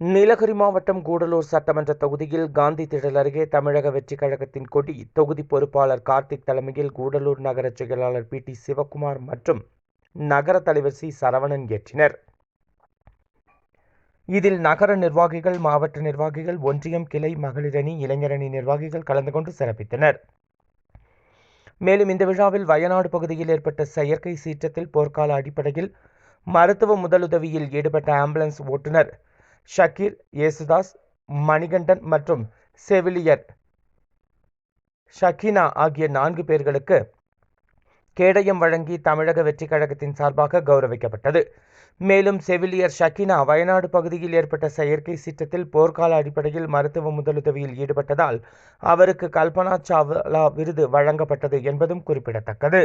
நீலகிரி மாவட்டம் கூடலூர் சட்டமன்ற தொகுதியில் காந்தி திடல் அருகே தமிழக வெற்றிக் கழகத்தின் கொடி தொகுதி பொறுப்பாளர் கார்த்திக் தலைமையில் கூடலூர் நகர செயலாளர் பி டி சிவக்குமார் மற்றும் நகர தலைவர் சி சரவணன் ஏற்றினர். இதில் நகர நிர்வாகிகள் மாவட்ட நிர்வாகிகள் ஒன்றியம் கிளை மகளிரணி இளைஞரணி நிர்வாகிகள் கலந்து கொண்டு சிறப்பித்தனர். மேலும் இந்த விழாவில் வயநாடு பகுதியில் ஏற்பட்ட செயற்கை சீற்றத்தில் போர்க்கால அடிப்படையில் மருத்துவ முதலுதவியில் ஈடுபட்ட ஆம்புலன்ஸ் ஓட்டுநர் ஷக்கீர் யேசுதாஸ் மணிகண்டன் மற்றும் செவிலியர். ஷக்கீனா ஆகிய நான்கு பேர்களுக்கு கேடயம் வழங்கி தமிழக வெற்றிக் கழகத்தின் சார்பாக கௌரவிக்கப்பட்டது. மேலும் செவிலியர் ஷக்கினா வயநாடு பகுதியில் ஏற்பட்ட செயற்கை சீற்றத்தில் போர்க்கால அடிப்படையில் மருத்துவ முதலுதவியில் ஈடுபட்டதால் அவருக்கு கல்பனா சாவ்லா விருது வழங்கப்பட்டது என்பதும் குறிப்பிடத்தக்கது.